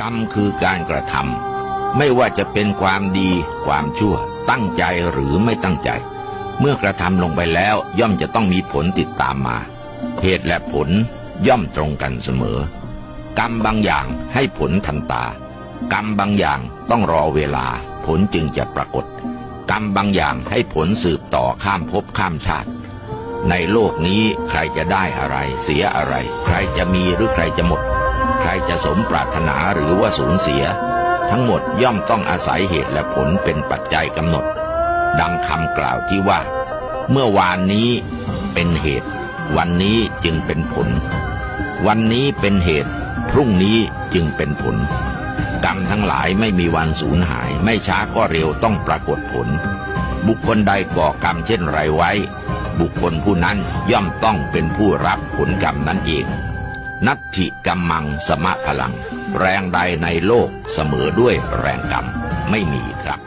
กรรมคือการกระทำไม่ว่าจะเป็นความดีความชั่ว ตั้งใจหรือไม่ตั้งใจ เมื่อกระทำลงไปแล้วย่อมจะต้องมีผลติดตามมาเหตุและผลย่อมตรงกันเสมอ กรรมบางอย่างให้ผลทันตา กรรมบางอย่างต้องรอเวลา ผลจึงจะปรากฏ กรรมบางอย่างให้ผลสืบต่อข้ามภพข้ามชาติ ในโลกนี้ใครจะได้อะไร เสียอะไร ใครจะมีหรือใครจะหมด ใครจะสมปรารถนาหรือว่าสูญเสีย ทั้งหมดย่อมต้องอาศัยเหตุและผลเป็นปัจจัยกำหนด ดังคำกล่าวที่ว่า เมื่อวานนี้เป็นเหตุ วันนี้จึงเป็นผล วันนี้เป็นเหตุ พรุ่งนี้จึงเป็นผล กรรมทั้งหลายไม่มีวันสูญหาย ไม่ช้าก็เร็วต้องปรากฏผล บุคคลใดก่อกรรมเช่นไรไว้ บุคคลผู้นั้นย่อมต้องเป็นผู้รับผลกรรมนั้นเอง นัตถิกำมังสมะพลัง แรงใดในโลกเสมอด้วยแรงกรรมไม่มีครับ